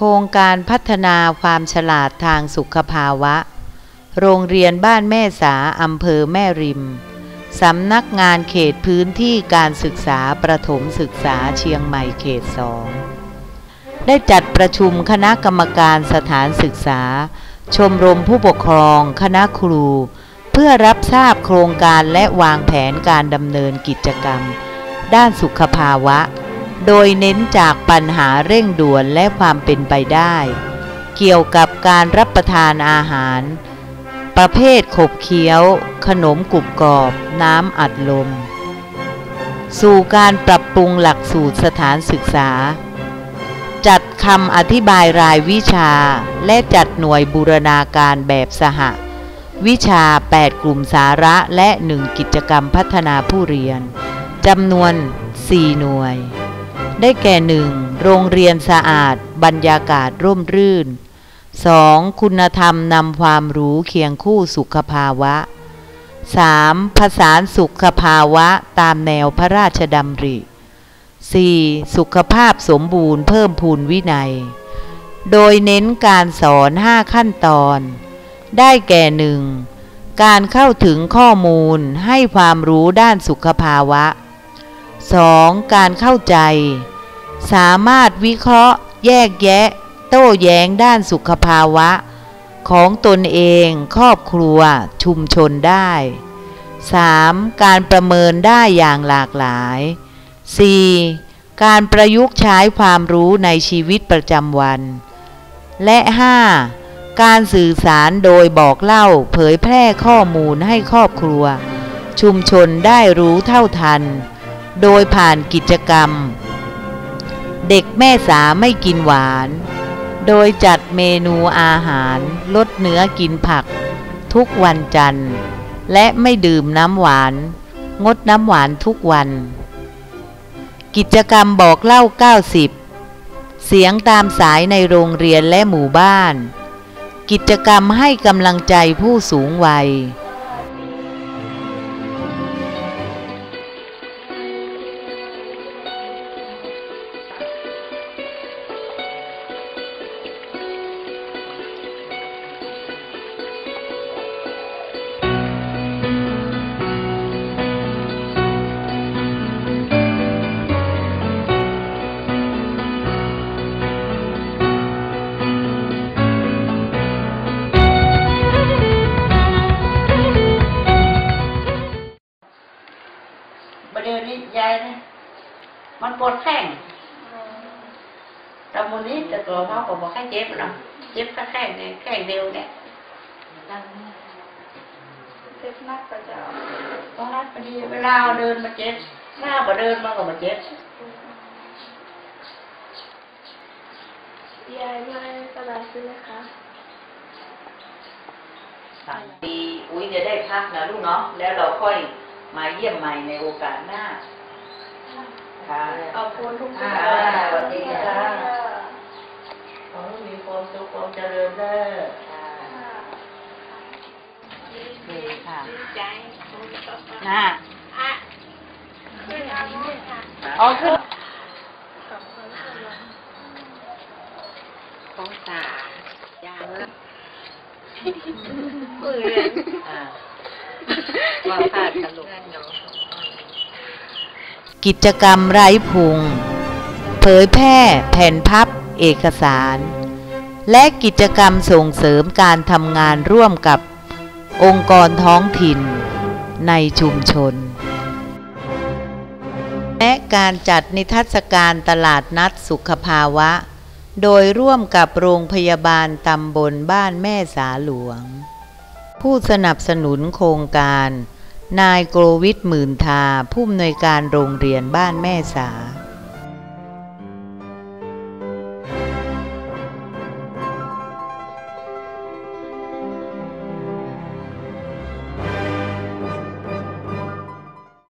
โครงการพัฒนาความฉลาดทางสุขภาวะ โรงเรียนบ้านแม่สาอำเภอแม่ริม สำนักงานเขตพื้นที่การศึกษาประถมศึกษาเชียงใหม่เขตสอง ได้จัดประชุมคณะกรรมการสถานศึกษา ชมรมผู้ปกครอง คณะครู เพื่อรับทราบโครงการและวางแผนการดำเนินกิจกรรม ด้านสุขภาวะ โดยเน้นจากปัญหาเร่งด่วนและความเป็นไปได้ เกี่ยวกับการรับประทานอาหาร ประเภทขบเคี้ยว ขนมกรุบกรอบ น้ำอัดลม สู่การปรับปรุงหลักสูตรสถานศึกษา จัดคำอธิบายรายวิชาและจัดหน่วยบูรณาการแบบสห วิชา 8 กลุ่มสาระและ 1 กิจกรรมพัฒนาผู้เรียนจำนวน 4 หน่วย ได้แก่ 1. โรงเรียนสะอาด บรรยากาศร่มรื่น 2. คุณธรรมนำความรู้เคียงคู่สุขภาวะ 3. ผสานสุขภาวะตามแนวพระราชดำริ 4. สุขภาพสมบูรณ์เพิ่มพูนวินัย โดยเน้นการสอน 5 ขั้นตอน ได้แก่ 1. การเข้าถึงข้อมูลให้ความรู้ด้านสุขภาวะ 2. การเข้าใจ สามารถวิเคราะห์ แยกแยะ โต้แย้งด้านสุขภาวะ ของตนเองครอบครัวชุมชนได้ 3. การประเมินได้อย่างหลากหลาย 4. การประยุกต์ใช้ความรู้ในชีวิตประจำวัน และ 5. การสื่อสารโดยบอกเล่าเผยแพร่ข้อมูลให้ครอบครัว ชุมชนได้รู้เท่าทัน โดยผ่านกิจกรรม เด็กแม่สาไม่กินหวาน โดยจัดเมนูอาหารลดเนื้อกินผัก ทุกวันจันทร์ และไม่ดื่มน้ำหวาน งดน้ำหวานทุกวัน กิจกรรมบอกเล่า 90 เสียงตามสายในโรงเรียนและหมู่บ้าน กิจกรรมให้กำลังใจผู้สูงวัย นี้ยายนะมันปวดแข้งแต่วันนี้แต่ตัวเขาก็บอกให้เจ็บหรอกเจ็บแค่แข้งเนี่ยแข้งเดียวเนี่ยเจ็บนักประจตอนนั้นพอดีเวลาเดินมาเจ็บหน้าบ่เดินมันก็มาเจ็บำยายไม่สบายใช่ไหมคะปีอุ้ยจะได้พักนะลูกเนาะแล้วเราค่อย มาเยี่ยมใหม่ในโอกาสหน้า ค่ะเอาคนทุกคนอ่าสวัสดีค่ะขอให้มีความสุขความเจริญเด้อดีค่ะใจหน้าอะขึ้นเอาเลยค่ะอ๋อขึ้นขอบคุณค่ะของตาย่างละมืออ่า ว่าพลาดตลกกิจกรรมไร้พุง เผยแพร่แผ่นพับเอกสาร และกิจกรรมส่งเสริมการทำงานร่วมกับองค์กรท้องถิ่นในชุมชน และการจัดนิทรรศการตลาดนัดสุขภาวะ โดยร่วมกับโรงพยาบาลตำบลบ้านแม่สาหลวง ผู้สนับสนุนโครงการ นายโกวิทหมื่นทา ผู้อำนวยการโรงเรียนบ้านแม่สา